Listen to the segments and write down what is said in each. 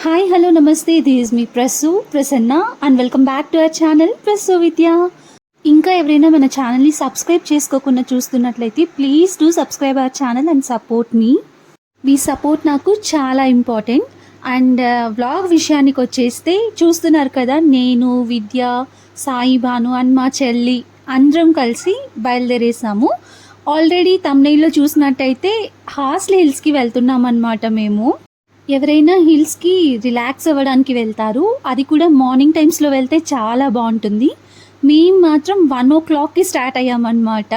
Hi hello namaste this me Prasu Prasanna and welcome back to our channel Prasu Vidya ఇంకా ఎవరైనా మన ఛానల్ని subscribe చేసుకోకుండా చూస్తున్నట్లయితే please do subscribe our channel and support మీ మీ support నాకు చాలా ఇంపార్టెంట్ అండ్ వ్లాగ్ విషయానికి వచ్చేస్తే చూస్తున్నారు కదా నేను విద్య సాయి భాను అండ్ మా చెల్లి అందరం కలిసి బయలుదేరేసాము ఆల్రెడీ తమ్నైల్లో చూసినట్టయితే హాస్లీ హిల్స్కి వెళ్తున్నాం అనమాట మేము ఎవరైనా హిల్స్కి రిలాక్స్ అవ్వడానికి వెళ్తారు. అది కూడా మార్నింగ్ టైమ్స్లో వెళ్తే చాలా బాగుంటుంది. మేము మాత్రం వన్ ఓ క్లాక్కి స్టార్ట్ అయ్యామన్నమాట.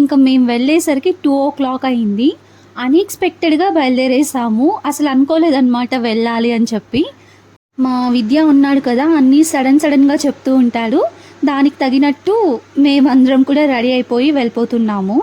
ఇంకా మేము వెళ్ళేసరికి టూ ఓ క్లాక్ అయింది. అన్ఎక్స్పెక్టెడ్గా బయలుదేరేసాము. అసలు అనుకోలేదన్నమాట వెళ్ళాలి అని చెప్పి. మా విద్య ఉన్నాడు కదా అన్నీ సడన్ సడన్గా చెప్తూ ఉంటాడు. దానికి తగినట్టు మేమందరం కూడా రెడీ అయిపోయి వెళ్ళిపోతున్నాము.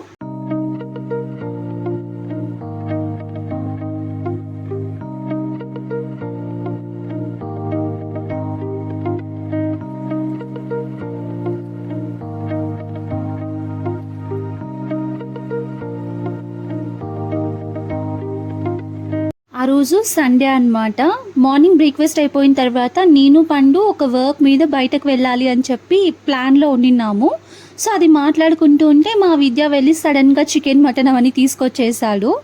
ఆ రోజు సండే అనమాట మార్నింగ్ బ్రేక్ఫాస్ట్ అయిపోయిన తర్వాత నేను పండు ఒక వర్క్ మీద బయటకు వెళ్ళాలి అని చెప్పి ప్లాన్లో ఉండినాము సో అది మాట్లాడుకుంటూ ఉంటే మా విద్య వెళ్ళి సడన్గా చికెన్ మటన్ అవన్నీ తీసుకొచ్చేసాడు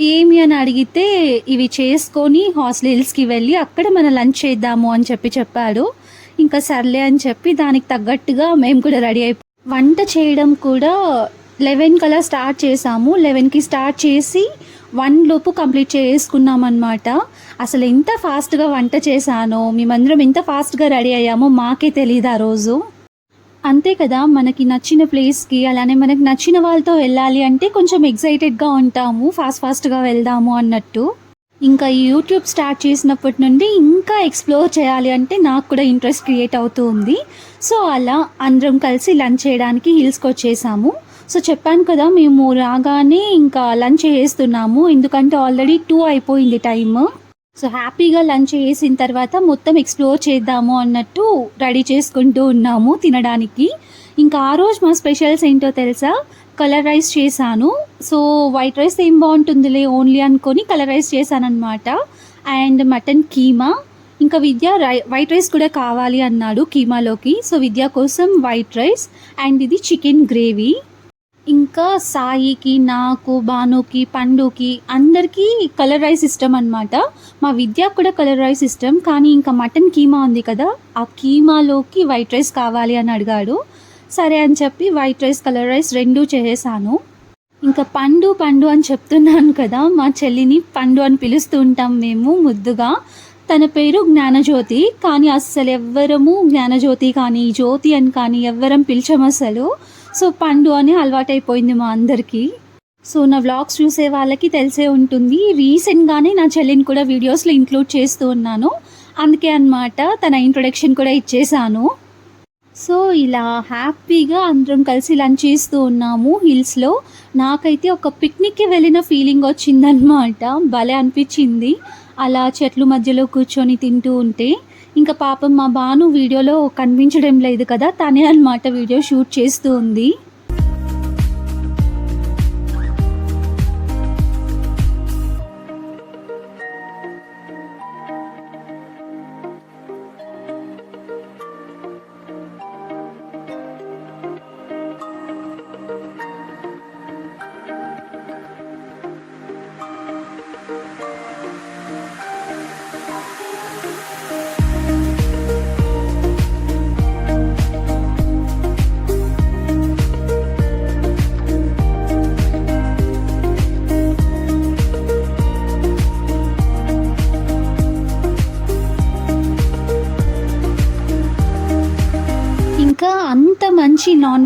ఏమి అని అడిగితే ఇవి చేసుకొని హాస్టల్ వెళ్ళి అక్కడ మనం లంచ్ చేద్దాము అని చెప్పి చెప్పాడు. ఇంకా సర్లే అని చెప్పి దానికి తగ్గట్టుగా మేము కూడా రెడీ అయిపో వంట చేయడం కూడా లెవెన్ కల్లా స్టార్ట్ చేసాము లెవెన్కి స్టార్ట్ చేసి వన్ లోపు కంప్లీట్ చేసుకున్నాం అనమాట అసలు ఎంత ఫాస్ట్గా వంట చేశానో మేమందరం ఎంత ఫాస్ట్గా రెడీ అయ్యామో మాకే తెలియదు ఆ రోజు. అంతే కదా మనకి నచ్చిన ప్లేస్కి అలానే మనకి నచ్చిన వాళ్ళతో వెళ్ళాలి అంటే కొంచెం ఎగ్జైటెడ్గా ఉంటాము ఫాస్ట్ ఫాస్ట్గా వెళ్దాము అన్నట్టు. ఇంకా ఈ యూట్యూబ్ స్టార్ట్ చేసినప్పటి నుండి ఇంకా ఎక్స్ప్లోర్ చేయాలి అంటే నాకు కూడా ఇంట్రెస్ట్ క్రియేట్ అవుతూ ఉంది. సో అలా అందరం కలిసి లంచ్ చేయడానికి హిల్స్కి వచ్చేసాము. సో చెప్పాను కదా మేము రాగానే ఇంకా లంచ్ చేస్తున్నాము. ఎందుకంటే ఆల్రెడీ టూ అయిపోయింది టైమ్. సో హ్యాపీగా లంచ్ చేసిన తర్వాత మొత్తం ఎక్స్ప్లోర్ చేద్దాము అన్నట్టు రెడీ చేసుకుంటూ ఉన్నాము తినడానికి. ఇంకా ఆ రోజు మా స్పెషల్స్ ఏంటో తెలుసా? కలర్ రైస్ చేశాను. సో వైట్ రైస్ ఏం బాగుంటుందిలే ఓన్లీ అనుకొని కలర్ రైస్ చేశానమాట అండ్ మటన్ కీమా. ఇంకా విద్య రై వైట్ రైస్ కూడా కావాలి అన్నాడు కీమాలోకి. సో విద్య కోసం వైట్ రైస్ అండ్ ఇది చికెన్ గ్రేవీ. ఇంకా సాయికి నాకు భానుకి పండుకి అందరికీ కలర్ రైస్ ఇష్టం అనమాట మా విద్యకు కూడా కలర్ రైస్ ఇష్టం కానీ ఇంకా మటన్ కీమా ఉంది కదా ఆ కీమాలోకి వైట్ రైస్ కావాలి అని అడిగాడు. సరే అని చెప్పి వైట్ రైస్ కలర్ రైస్ రెండూ చేసేసాను. ఇంకా పండు పండు అని చెప్తున్నాను కదా మా చెల్లిని పండు అని పిలుస్తూ ఉంటాం మేము ముద్దుగా. తన పేరు జ్ఞానజ్యోతి కానీ అస్సలు ఎవ్వరము జ్ఞానజ్యోతి కానీ జ్యోతి అని కానీ ఎవ్వరం పిలిచం అసలు సో పండు అని అలవాటైపోయింది మా అందరికీ. సో నా వ్లాగ్స్ చూసే వాళ్ళకి తెలిసే ఉంటుంది. రీసెంట్గానే నా చెల్లిని కూడా వీడియోస్లో ఇంక్లూడ్ చేస్తూ ఉన్నాను. అందుకే అనమాట తన ఇంట్రొడక్షన్ కూడా ఇచ్చేసాను సో ఇలా హ్యాపీగా అందరం కలిసి లంచ్ చేస్తూ ఉన్నాము హిల్స్లో. నాకైతే ఒక పిక్నిక్కి వెళ్ళిన ఫీలింగ్ వచ్చిందనమాట భలే అనిపించింది. అలా చెట్ల మధ్యలో కూర్చొని తింటూ ఉంటే. ఇంకా పాపం మా బాను వీడియోలో కనిపించడం లేదు కదా తనే అన్నమాట వీడియో షూట్ చేస్తూ ఉంది.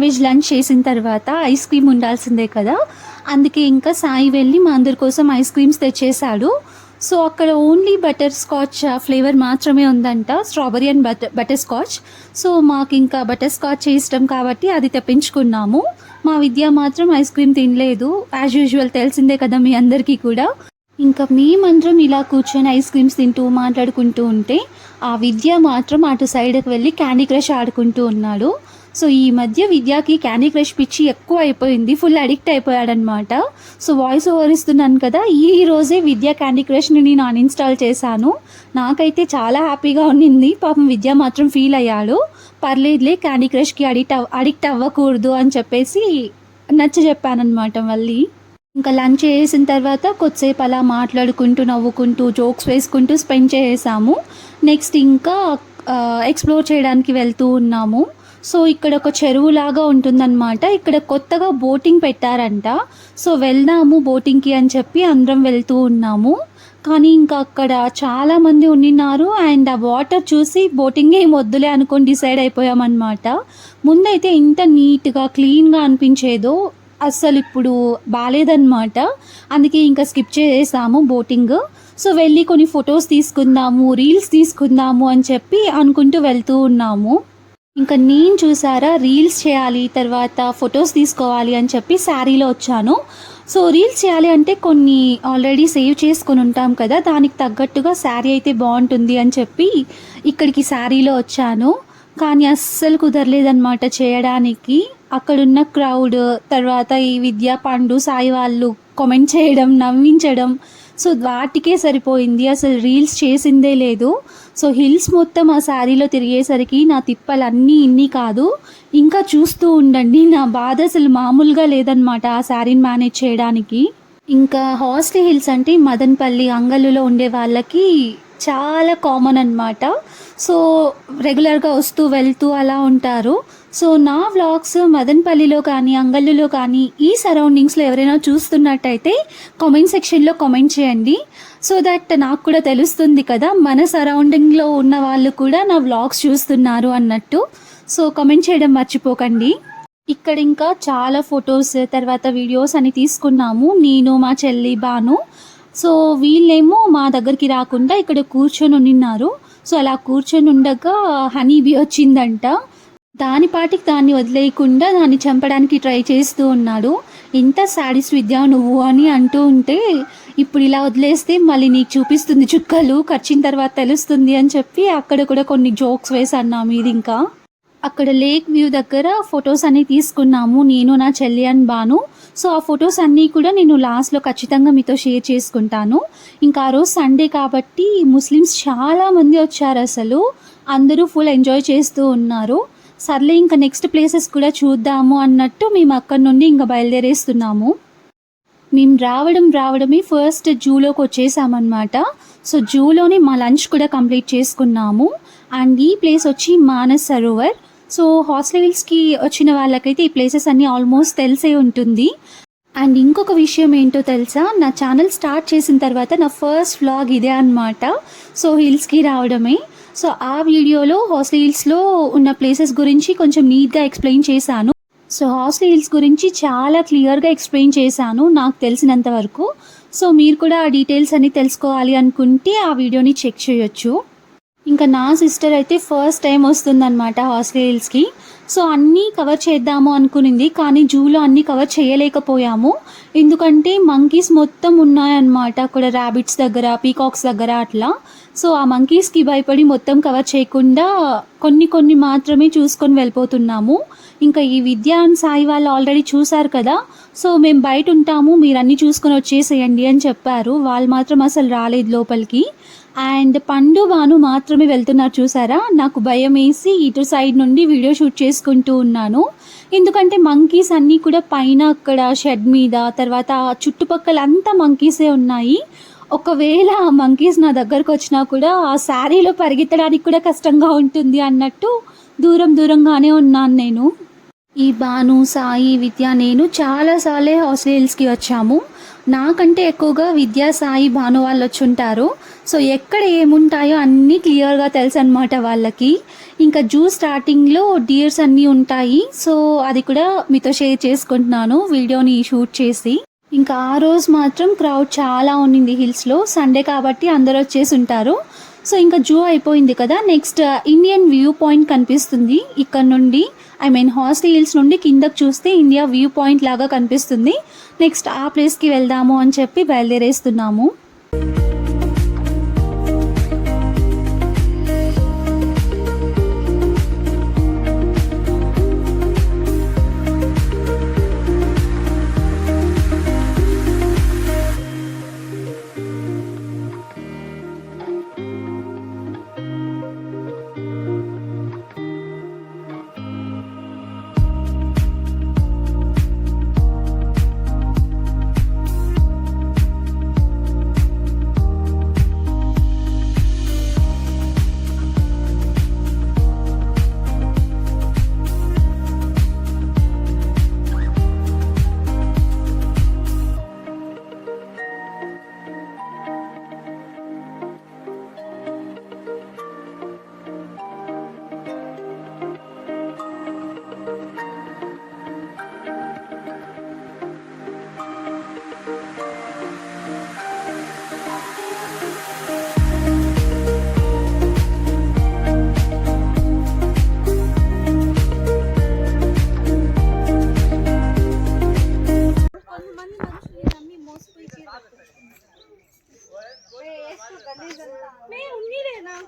వెజ్ లంచ్ చేసిన తర్వాత ఐస్ క్రీమ్ ఉండాల్సిందే కదా. అందుకే ఇంకా సాయి వెళ్ళి మా అందరి కోసం ఐస్ క్రీమ్స్ తెచ్చేశాడు. సో అక్కడ ఓన్లీ బటర్ స్కాచ్ ఫ్లేవర్ మాత్రమే ఉందంట strawberry and butter butterscotch. So మాకు ఇంకా బటర్ స్కాచ్ ఇష్టం కాబట్టి అది తెప్పించుకున్నాము. మా విద్య మాత్రం ఐస్ క్రీమ్ తినలేదు. యాజ్ యూజువల్ తెలిసిందే కదా మీ అందరికీ కూడా. ఇంకా మేమందరం ఇలా కూర్చొని ఐస్ క్రీమ్స్ తింటూ మాట్లాడుకుంటూ ఉంటే ఆ విద్య మాత్రం అటు సైడ్కి వెళ్ళి క్యాండీ క్రష్ ఆడుకుంటూ ఉన్నాడు. సో ఈ మధ్య విద్యాకి క్యాండీ క్రష్ పిచ్చి ఎక్కువ అయిపోయింది. ఫుల్ అడిక్ట్ అయిపోయాడనమాట సో వాయిస్ ఓవర్ ఇస్తున్నాను కదా ఈ రోజే విద్య క్యాండీ క్రష్ని నేను అన్ఇన్స్టాల్ చేశాను. నాకైతే చాలా హ్యాపీగా ఉన్నింది. పాపం విద్య మాత్రం ఫీల్ అయ్యాడు. పర్లేదులే క్యాండీ క్రష్కి అడిక్ట్ అవ్ అడిక్ట్ అవ్వకూడదు అని చెప్పేసి నచ్చ చెప్పానమాట మళ్ళీ. ఇంకా లంచ్ చేసిన తర్వాత కొద్దిసేపు అలా మాట్లాడుకుంటూ నవ్వుకుంటూ జోక్స్ వేసుకుంటూ స్పెండ్ చేసాము నెక్స్ట్ ఇంకా ఎక్స్ప్లోర్ చేయడానికి వెళ్తూ ఉన్నాము. సో ఇక్కడ ఒక చెరువు లాగా ఉంటుందన్నమాట. ఇక్కడ కొత్తగా బోటింగ్ పెట్టారంట. సో వెళ్దాము బోటింగ్కి అని చెప్పి అందరం వెళ్తూ ఉన్నాము. కానీ ఇంకా అక్కడ చాలా మంది ఉండినారు. అండ్ ఆ వాటర్ చూసి బోటింగ్ ఏం వద్దులే అనుకొని డిసైడ్ అయిపోయామన్నమాట. ముందైతే ఇంత నీట్గా క్లీన్గా అనిపించేదో అస్సలు ఇప్పుడు బాగాలేదన్నమాట అందుకే ఇంకా స్కిప్ చేసాము బోటింగ్. సో వెళ్ళి కొన్ని ఫొటోస్ తీసుకుందాము రీల్స్ తీసుకుందాము అని చెప్పి అనుకుంటూ వెళ్తూ ఉన్నాము. ఇంకా నేను చూసారా రీల్స్ చేయాలి తర్వాత ఫొటోస్ తీసుకోవాలి అని చెప్పి శారీలో వచ్చాను. సో రీల్స్ చేయాలి అంటే కొన్ని ఆల్రెడీ సేవ్ చేసుకొని ఉంటాం కదా దానికి తగ్గట్టుగా శారీ అయితే బాగుంటుంది అని చెప్పి ఇక్కడికి శారీలో వచ్చాను. కానీ అస్సలు కుదరలేదన్నమాట చేయడానికి. అక్కడున్న క్రౌడ్ తర్వాత ఈ విద్యా పండు సాయి వాళ్ళు కామెంట్ చేయడం నవ్వించడం. సో వాటికే సరిపోయింది. అసలు రీల్స్ చేసిందే లేదు. సో హిల్స్ మొత్తం ఆ శారీలో తిరిగేసరికి నా తిప్పలు అన్నీ ఇన్ని కాదు ఇంకా చూస్తూ ఉండండి. నా బాధ అసలు మామూలుగా లేదనమాట ఆ శారీని మేనేజ్ చేయడానికి. ఇంకా హాస్టల్ హిల్స్ అంటే మదన్పల్లి అంగలులో ఉండే వాళ్ళకి చాలా కామన్ అనమాట సో రెగ్యులర్గా వస్తూ వెళ్తూ అలా ఉంటారు. సో నా వ్లాగ్స్ మదన్పల్లిలో కానీ అంగల్లులో కానీ ఈ సరౌండింగ్స్లో ఎవరైనా చూస్తున్నట్టయితే కామెంట్ సెక్షన్లో కామెంట్ చేయండి. సో దట్ నాకు కూడా తెలుస్తుంది కదా మన సరౌండింగ్లో ఉన్న వాళ్ళు కూడా నా వ్లాగ్స్ చూస్తున్నారు అన్నట్టు. సో కామెంట్ చేయడం మర్చిపోకండి. ఇక్కడ ఇంకా చాలా ఫొటోస్ తర్వాత వీడియోస్ అని తీసుకున్నాము. నేను మా చెల్లి బాను. సో వీళ్ళేమో మా దగ్గరికి రాకుండా ఇక్కడ కూర్చొని ఉన్నారు. సో అలా కూర్చొని ఉండగా హనీ బీ వచ్చిందంట. దాని పాటికి దాన్ని వదిలేయకుండా దాన్ని చంపడానికి ట్రై చేస్తూ ఉన్నాడు. ఇంత శాడీస్ విద్య నువ్వు అని అంటూ ఉంటే ఇప్పుడు ఇలా వదిలేస్తే మళ్ళీ నీకు చూపిస్తుంది చుక్కలు ఖర్చిన తర్వాత తెలుస్తుంది అని చెప్పి అక్కడ కూడా కొన్ని జోక్స్ వేసి అన్నాం మీద ఇంకా. అక్కడ లేక్ వ్యూ దగ్గర ఫొటోస్ అన్ని తీసుకున్నాము నేను నా చెల్లి అని బాను. సో ఆ ఫొటోస్ అన్నీ కూడా నేను లాస్ట్లో ఖచ్చితంగా మీతో షేర్ చేసుకుంటాను. ఇంకా ఆ రోజు సండే కాబట్టి ముస్లిమ్స్ చాలా మంది వచ్చారు అసలు. అందరూ ఫుల్ ఎంజాయ్ చేస్తూ ఉన్నారు. సర్లే ఇంకా నెక్స్ట్ ప్లేసెస్ కూడా చూద్దాము అన్నట్టు మేము అక్కడ నుండి ఇంకా బయలుదేరేస్తున్నాము. మేము రావడం రావడమే ఫస్ట్ జూలోకి వచ్చేసామన్నమాట. సో జూలోనే మా లంచ్ కూడా కంప్లీట్ చేసుకున్నాము. అండ్ ఈ ప్లేస్ వచ్చి మానస్ సరోవర్. సో హాస్టల్ హిల్స్కి వచ్చిన వాళ్ళకైతే ఈ ప్లేసెస్ అన్నీ ఆల్మోస్ట్ తెలిసే ఉంటుంది. అండ్ ఇంకొక విషయం ఏంటో తెలుసా? నా ఛానల్ స్టార్ట్ చేసిన తర్వాత నా ఫస్ట్ వ్లాగ్ ఇదే అనమాట సో హిల్స్కి రావడమే. సో ఆ వీడియోలో హాస్టల్ హిల్స్లో ఉన్న ప్లేసెస్ గురించి కొంచెం నీట్గా ఎక్స్ప్లెయిన్ చేశాను. సో హాస్టల్ హిల్స్ గురించి చాలా క్లియర్గా ఎక్స్ప్లెయిన్ చేశాను నాకు తెలిసినంత వరకు. సో మీరు కూడా ఆ డీటెయిల్స్ అన్ని తెలుసుకోవాలి అనుకుంటే ఆ వీడియోని చెక్ చేయొచ్చు. ఇంకా నా సిస్టర్ అయితే ఫస్ట్ టైం వస్తుందన్నమాట హాస్టల్స్కి. సో అన్నీ కవర్ చేద్దాము అనుకునింది కానీ జూలో అన్నీ కవర్ చేయలేకపోయాము. ఎందుకంటే మంకీస్ మొత్తం ఉన్నాయన్నమాట అక్కడ ర్యాబిట్స్ దగ్గర పీకాక్స్ దగ్గర అట్లా. సో ఆ మంకీస్కి భయపడి మొత్తం కవర్ చేయకుండా కొన్ని కొన్ని మాత్రమే చూసుకొని వెళ్ళిపోతున్నాము. ఇంకా ఈ విద్యా అండ్ సాయి వాళ్ళు ఆల్రెడీ చూశారు కదా సో మేము బయట ఉంటాము మీరు అన్నీ చూసుకొని వచ్చేసేయండి అని చెప్పారు. వాళ్ళు మాత్రం అసలు రాలేదు లోపలికి. అండ్ పండు వాను మాత్రమే వెళ్తున్నారు చూసారా? నాకు భయం వేసి ఇటు సైడ్ నుండి వీడియో షూట్ చేసుకుంటూ ఉన్నాను. ఎందుకంటే మంకీస్ అన్నీ కూడా పైన అక్కడ షెడ్ మీద తర్వాత చుట్టుపక్కల అంతా మంకీసే ఉన్నాయి. ఒకవేళ ఆ మంకీస్ నా దగ్గరకు వచ్చినా కూడా ఆ శారీలో పరిగెత్తడానికి కూడా కష్టంగా ఉంటుంది అన్నట్టు దూరం దూరంగానే ఉన్నాను నేను. ఈ భాను సాయి విద్య నేను చాలాసార్లే హాస్టల్ వచ్చాము. నాకంటే ఎక్కువగా విద్యా సాయి భాను వాళ్ళు వచ్చి ఉంటారు సో ఎక్కడ ఏముంటాయో అన్నీ క్లియర్గా తెలుసు అనమాట వాళ్ళకి. ఇంకా జూ స్టార్టింగ్లో డియర్స్ అన్నీ ఉంటాయి. సో అది కూడా మీతో షేర్ చేసుకుంటున్నాను వీడియోని షూట్ చేసి. ఇంకా ఆ రోజు మాత్రం క్రౌడ్ చాలా ఉండింది హిల్స్లో. సండే కాబట్టి అందరూ వచ్చేసి ఉంటారు. సో ఇంకా జూ అయిపోయింది కదా నెక్స్ట్ ఇండియన్ వ్యూ పాయింట్ కనిపిస్తుంది ఇక్కడ నుండి. ఐ మీన్ హాస్టల్ హిల్స్ నుండి కిందకు చూస్తే ఇండియా వ్యూ పాయింట్ లాగా కనిపిస్తుంది. నెక్స్ట్ ఆ ప్లేస్కి వెళ్దాము అని చెప్పి బయలుదేరేస్తున్నాము.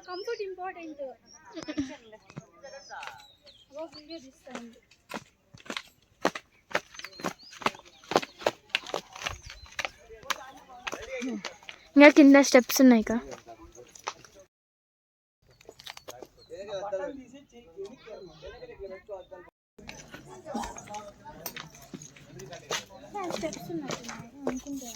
కంఫర్ట్ ఇంపార్టెంట్ వీడియో తీస్తాను ఇంకా కింద స్టెప్స్ ఉన్నాయి కా స్టెప్స్ ఉన్నాయి. అనుకుంటా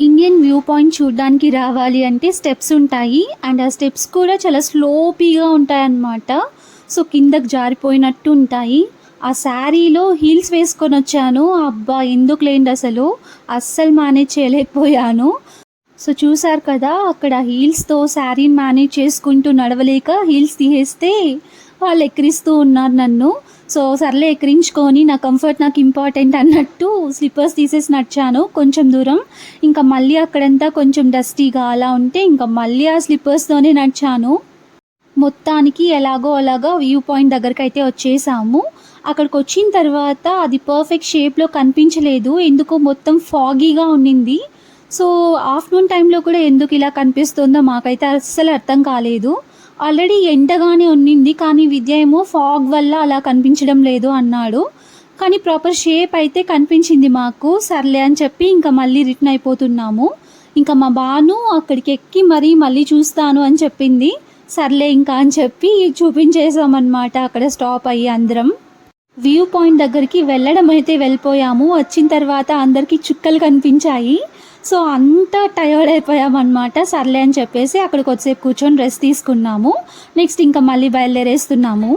ఇండియన్ వ్యూ పాయింట్ చూడడానికి రావాలి అంటే స్టెప్స్ ఉంటాయి అండ్ ఆ స్టెప్స్ కూడా చాలా స్లోపీగా ఉంటాయి అన్నమాట సో కిందకు జారిపోయినట్టు ఉంటాయి. ఆ శారీలో హీల్స్ వేసుకొని వచ్చాను. అబ్బా ఎందుకు లేండి అసలు? అస్సలు మేనేజ్ చేయలేకపోయాను సో చూసారు కదా అక్కడ హీల్స్తో శారీని మేనేజ్ చేసుకుంటూ నడవలేక హీల్స్ తీసేస్తే వాళ్ళు ఎక్కిరిస్తూ ఉన్నారు నన్ను. సో సర్లే ఎక్కిరించుకొని నా కంఫర్ట్ నాకు ఇంపార్టెంట్ అన్నట్టు స్లిప్పర్స్ తీసేసి నడిచాను కొంచెం దూరం. ఇంకా మళ్ళీ అక్కడంతా కొంచెం డస్టీగా అలా ఉంటే ఇంకా మళ్ళీ ఆ స్లిప్పర్స్తోనే నడిచాను. మొత్తానికి ఎలాగో అలాగో వ్యూ పాయింట్ దగ్గరికి అయితే వచ్చేసాము. అక్కడికి వచ్చిన తర్వాత అది పర్ఫెక్ట్ షేప్లో కనిపించలేదు. ఎందుకో మొత్తం ఫాగీగా ఉండింది. సో ఆఫ్టర్నూన్ టైంలో కూడా ఎందుకు ఇలా కనిపిస్తుందో మాకైతే అస్సలు అర్థం కాలేదు. ఆల్రెడీ ఎండగానే ఉన్నింది కానీ విద్య ఏమో ఫాగ్ వల్ల అలా కనిపించడం లేదు అన్నాడు. కానీ ప్రాపర్ షేప్ అయితే కనిపించింది మాకు. సర్లే అని చెప్పి ఇంకా మళ్ళీ రిటర్న్ అయిపోతున్నాము. ఇంకా మా బాను అక్కడికి ఎక్కి మరీ మళ్ళీ చూస్తాను అని చెప్పింది. సర్లే ఇంకా అని చెప్పి చూపించేసామన్నమాట అక్కడ స్టాప్ అయ్యి అందరం. వ్యూ పాయింట్ దగ్గరికి వెళ్ళడం అయితే వెళ్ళిపోయాము. వచ్చిన తర్వాత అందరికీ చుక్కలు కనిపించాయి. సో అంతా టయర్డ్ అయిపోయామన్నమాట. సర్లే అని చెప్పేసి అక్కడికి వచ్చేపు కూర్చొని రెస్ట్ తీసుకున్నాము. నెక్స్ట్ ఇంకా మళ్ళీ బయలుదేరేస్తున్నాము.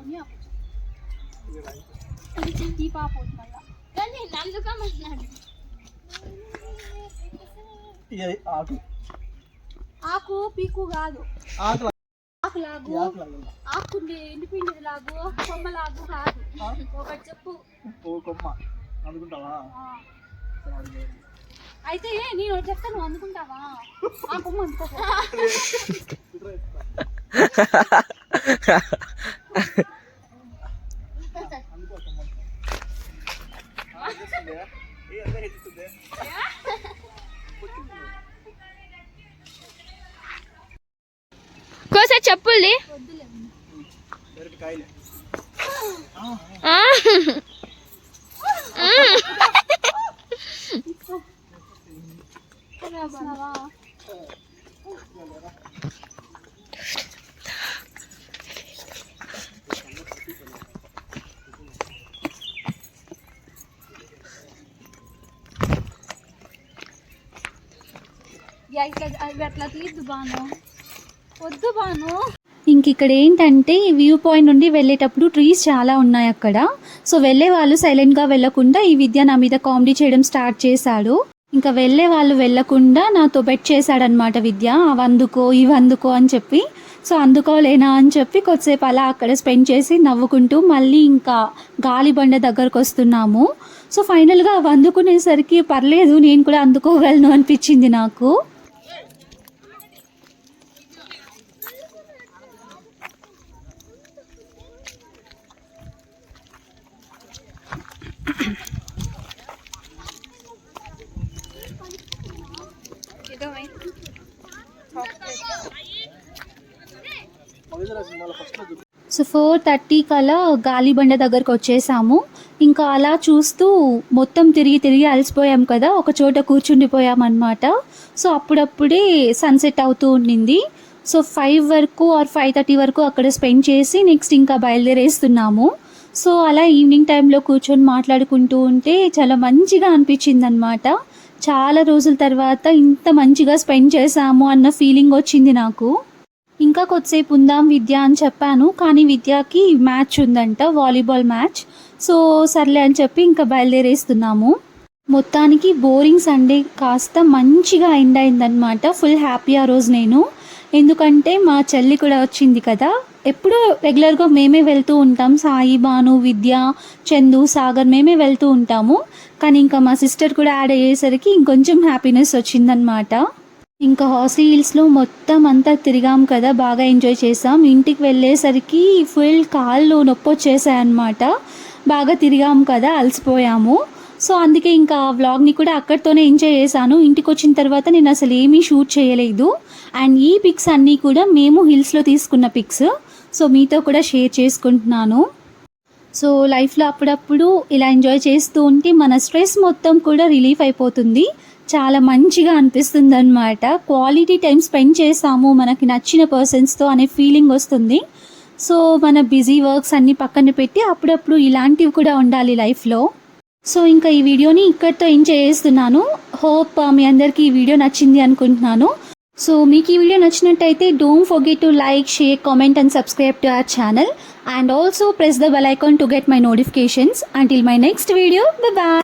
ఉండు ఆకు. ఆకు పీకు కాదు. ఆకు లాగు. ఆకుల ఆకు ఎండిపిండిది లాగు కొమ్మ లాగు కాదు. ఒకటి చెప్పు. ఓ కొమ్మ. అనుకుంటావా. అయితే నేను ఒకటి చెప్తాను నువ్వు అందుకుంటావా ఆ కొమ్మ అందుకో ఆ. కోసారి చెప్పుల్ది డైరెక్ట్ కాయలే అట్లా తీద్దు బాను వద్దు బాను ఇంక ఇక్కడ ఏంటంటే ఈ వ్యూ పాయింట్ నుండి వెళ్ళేటప్పుడు ట్రీస్ చాలా ఉన్నాయి అక్కడ. సో వెళ్ళే వాళ్ళు సైలెంట్గా వెళ్ళకుండా ఈ విద్య నా మీద కామెడీ చేయడం స్టార్ట్ చేశాడు. ఇంకా వెళ్ళే వాళ్ళు వెళ్ళకుండా నాతో బెట్ చేశాడనమాట విద్య. అవందుకో ఇవందుకో అని చెప్పి. సో అందుకోలేనా అని చెప్పి కొద్దిసేపు అలా అక్కడ స్పెండ్ చేసి నవ్వుకుంటూ మళ్ళీ ఇంకా గాలి బండ దగ్గరకు వస్తున్నాము. సో ఫైనల్గా అవి అందుకునేసరికి పర్లేదు నేను కూడా అందుకోగలను అనిపించింది నాకు. సో ఫోర్ థర్టీ కల్లా గాలిబండ దగ్గరకు వచ్చేసాము. ఇంకా అలా చూస్తూ మొత్తం తిరిగి తిరిగి అలసిపోయాం కదా. ఒక చోట కూర్చుండిపోయాం అనమాట సో అప్పుడప్పుడే సన్సెట్ అవుతూ ఉండింది. సో ఫైవ్ వరకు ఆర్ ఫైవ్ థర్టీ వరకు అక్కడ స్పెండ్ చేసి నెక్స్ట్ ఇంకా బయలుదేరేస్తున్నాము. సో అలా ఈవినింగ్ టైంలో కూర్చొని మాట్లాడుకుంటూ ఉంటే చాలా మంచిగా అనిపించింది అనమాట చాలా రోజుల తర్వాత ఇంత మంచిగా స్పెండ్ చేశాము అన్న ఫీలింగ్ వచ్చింది నాకు. ఇంకా కొద్దిసేపు ఉందాం విద్య అని చెప్పాను కానీ విద్యకి మ్యాచ్ ఉందంట వాలీబాల్ మ్యాచ్. సో సర్లే అని చెప్పి ఇంకా బయలుదేరేస్తున్నాము. మొత్తానికి బోరింగ్ సండే కాస్త మంచిగా ఎండ్ అయిందనమాట ఫుల్ హ్యాపీ ఆ రోజు నేను. ఎందుకంటే మా చెల్లి కూడా వచ్చింది కదా ఎప్పుడూ రెగ్యులర్గా మేమే వెళ్తూ ఉంటాం సాయి భాను విద్య చందు సాగర్ మేమే వెళ్తూ ఉంటాము. కానీ ఇంకా మా సిస్టర్ కూడా యాడ్ అయ్యేసరికి ఇంకొంచెం హ్యాపీనెస్ వచ్చిందనమాట ఇంకా హార్సీ హిల్స్లో మొత్తం అంతా తిరిగాం కదా బాగా ఎంజాయ్ చేసాం. ఇంటికి వెళ్ళేసరికి ఫుల్ కాళ్ళు నొప్పి వచ్చేసాయన్నమాట బాగా తిరిగాం కదా అలసిపోయాము. సో అందుకే ఇంకా వ్లాగ్ని కూడా అక్కడితోనే ఎంజాయ్ చేశాను. ఇంటికి వచ్చిన తర్వాత నేను అసలు ఏమీ షూట్ చేయలేదు. అండ్ ఈ పిక్స్ అన్నీ కూడా మేము హిల్స్లో తీసుకున్న పిక్స్ సో మీతో కూడా షేర్ చేసుకుంటున్నాను. సో లైఫ్లో అప్పుడప్పుడు ఇలా ఎంజాయ్ చేస్తూ ఉంటే మన స్ట్రెస్ మొత్తం కూడా రిలీఫ్ అయిపోతుంది. చాలా మంచిగా అనిపిస్తుంది అనమాట క్వాలిటీ టైం స్పెండ్ చేసాము. మనకి నచ్చిన పర్సన్స్తో అనే ఫీలింగ్ వస్తుంది. సో మన బిజీ వర్క్స్ అన్నీ పక్కన పెట్టి అప్పుడప్పుడు ఇలాంటివి కూడా ఉండాలి లైఫ్లో సో ఇంకా ఈ వీడియోని ఇక్కడితో ఎంజాయ్ చేస్తున్నాను. హోప్ uh, మీ అందరికీ ఈ వీడియో నచ్చింది అనుకుంటున్నాను. సో మీకు ఈ వీడియో నచ్చినట్టయితే don't forget to like share comment and subscribe to our channel and also press the bell icon to get my notifications until my next video bye